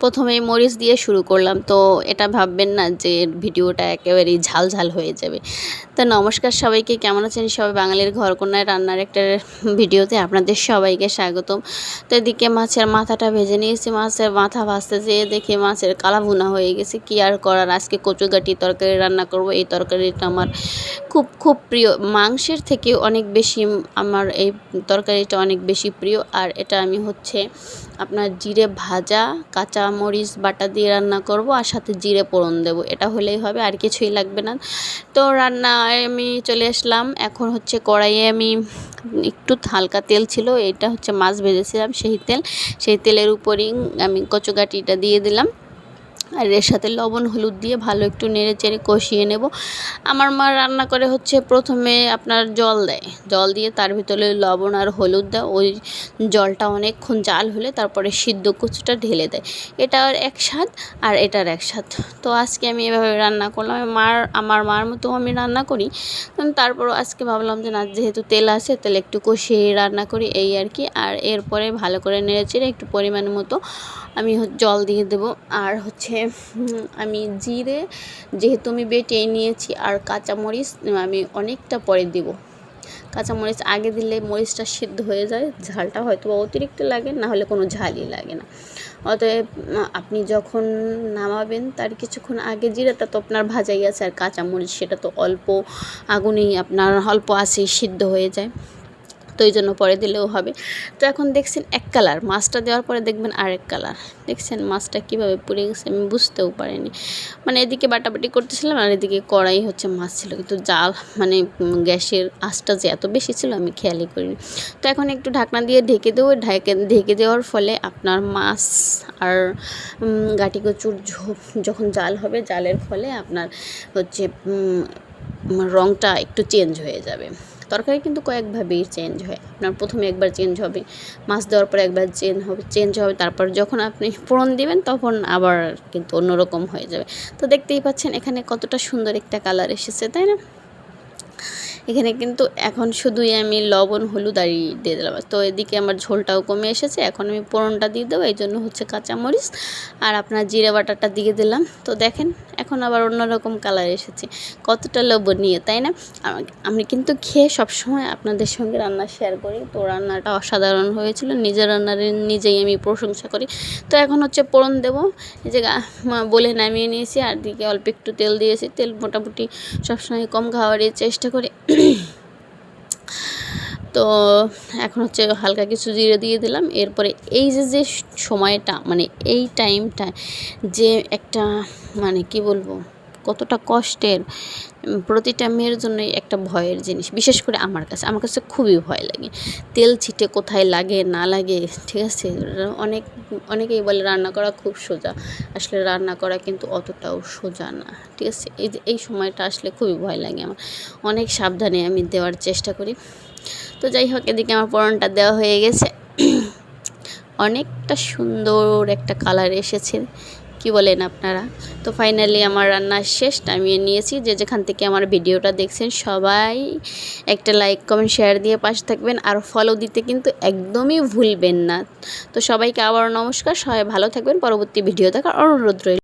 প্রথমেই মরিচ দিয়ে শুরু করলাম। তো এটা ভাববেন না যে ভিডিওটা একেবারেই ঝাল ঝাল হয়ে যাবে। তো নমস্কার সবাইকে, কেমন আছেন সবাই? বাঙালির ঘরকন্যায় রান্নার একটা ভিডিওতে আপনাদের সবাইকে স্বাগতম। তো এদিকে মাছের মাথাটা ভেজে নিয়েছি। মাছের মাথা ভাজতে যেয়ে দেখে মাছের কালা ভুনা হয়ে গেছে। কি আর করার? আজকে কচুগাটি তরকারি রান্না করব। এই তরকারিটা আমার খুব খুব প্রিয়। মাংসের থেকে অনেক বেশি আমার এই তরকারিটা অনেক বেশি প্রিয়। আর এটা আমি হচ্ছে আপনার জিরে ভাজা কাঁচা মরিচ বাটা দিয়ে রান্না করব আর সাথে জিরে পোড়ন দেবো। এটা হলেই হবে, আর কিছুই লাগবে না। তো রান্নায় আমি চলে আসলাম। এখন হচ্ছে কড়াইয়ে আমি একটু হালকা তেল ছিল, এটা হচ্ছে মাছ ভেজেছিলাম, সেই তেল। সেই তেলের উপরেই আমি কচুগাটিটা দিয়ে দিলাম। আর এর সাথে লবণ, হলুদ দিয়ে ভালো একটু নেড়ে চেড়ে কষিয়ে নেব। আমার মা রান্না করে হচ্ছে প্রথমে আপনার জল দেয়। জল দিয়ে তার ভিতরে লবণ আর হলুদ দেয়। ওই জলটা অনেকক্ষণ জাল হলে তারপরে সিদ্ধ কচুটা ঢেলে দেয়। এটার এক স্বাদ আর এটার এক স্বাদ। তো আজকে আমি এভাবে রান্না করলাম। মার, আমার মার মতো আমি রান্না করি। তারপরও আজকে ভাবলাম যে না, যেহেতু তেল আছে তাহলে একটু কষিয়ে রান্না করি, এই আর কি। আর এরপরে ভালো করে নেড়ে চেড়ে একটু পরিমাণ মতো আমি জল দিয়ে দেবো। আর হচ্ছে আমি জিরে যেহেতু আমি বেটে নিয়েছি আর কাঁচামরিচ আমি অনেকটা পরে দিব। কাঁচামরিচ আগে দিলে মরিচটা সিদ্ধ হয়ে যায়, ঝালটা হয়তো অতিরিক্ত লাগে, না হলে কোনো ঝালই লাগে না। অতএব আপনি যখন নামাবেন তার কিছুক্ষণ আগে জিরাটা তো আপনার ভাজাই আছে আর কাঁচামরিচ সেটা তো অল্প আগুনেই আপনার, অল্প আছে সিদ্ধ হয়ে যায়। তো এই জন্য পরে দিলেও হবে। তো এখন দেখছেন এক কালার, মাছটা দেওয়ার পরে দেখবেন আরেক কালার। দেখছেন মাছটা কীভাবে পুড়ে গেছে আমি বুঝতেও পারিনি। মানে এদিকে বাটাবাটি করতেছিলাম আর এদিকে কড়াই হচ্ছে মাছ ছিল। কিন্তু জাল মানে গ্যাসের আঁচটা যে এত বেশি ছিল আমি খেয়ালই করিনি। তো এখন একটু ঢাকনা দিয়ে ঢেকে দেবো। ঢেকে ঢেকে দেওয়ার ফলে আপনার মাছ আর গাটি কচুর যখন জাল হবে, জালের ফলে আপনার হচ্ছে রঙটা একটু চেঞ্জ হয়ে যাবে। তরকারি কিন্তু কয়েকভাবেই চেঞ্জ হয়। আপনার প্রথমে একবার চেঞ্জ হবে, মাছ দেওয়ার পরে একবার চেঞ্জ হবে চেঞ্জ হবে, তারপর যখন আপনি ফোড়ন দিবেন তখন আবার কিন্তু অন্যরকম হয়ে যাবে। তো দেখতেই পাচ্ছেন এখানে কতটা সুন্দর একটা কালার এসেছে, তাই না? এখানে কিন্তু এখন শুধুই আমি লবণ, হলুদ আর দিয়ে দিলাম। তো এদিকে আমার ঝোলটাও কমে এসেছে। এখন আমি পোড়নটা দিয়ে দেবো, এই জন্য হচ্ছে কাঁচামরিচ আর আপনার জিরে বাটাটা দিয়ে দিলাম। তো দেখেন, এখন আবার অন্যরকম কালার এসেছে। কতটা লবণীয় তাই না? আমি কিন্তু খেয়ে সবসময় আপনাদের সঙ্গে রান্না শেয়ার করি। তো রান্নাটা অসাধারণ হয়েছিল, নিজের রান্নার নিজেই আমি প্রশংসা করি। তো এখন হচ্ছে পোড়ন দেবো। এই যে বলে নামিয়ে নিয়েছি। আর দিকে অল্প একটু তেল দিয়েছি। তেল মোটামুটি সবসময় কম খাওয়ারই চেষ্টা করি। তো এখন হচ্ছে হালকা কিছু জিরে দিয়ে দিলাম। এরপরে এই যে যে সময়টা মানে এই টাইমটা যে একটা মানে কি বলব? কতটা কষ্টের প্রতিটা মেয়ের জন্যই একটা ভয়ের জিনিস, বিশেষ করে আমার কাছে। আমার কাছে খুবই ভয় লাগে। তেল ছিটে কোথায় লাগে, না লাগে, ঠিক আছে? অনেক, অনেকেই বলে রান্না করা খুব সোজা। আসলে রান্না করা কিন্তু অতটাও সোজা না, ঠিক আছে? এই যে, এই সময়টা আসলে খুবই ভয় লাগে আমার। অনেক সাবধানে আমি দেওয়ার চেষ্টা করি। তো যাই হোক, এদিকে আমার পরনটা দেওয়া হয়ে গেছে। অনেকটা সুন্দর একটা কালার এসেছে। কি বলেন আপনারা? তো ফাইনালি আমার রান্না শেষ নামিয়ে নিয়েছি। যে যেখান থেকে আমার ভিডিওটা দেখছেন, সবাই একটা লাইক কমেন্ট শেয়ার দিয়ে পাশে থাকবেন। আর ফলো দিতে কিন্তু একদমই ভুলবেন না। তো সবাইকে আবার নমস্কার, সবাই ভালো থাকবেন। পরবর্তী ভিডিও দেখার অনুরোধ রইল।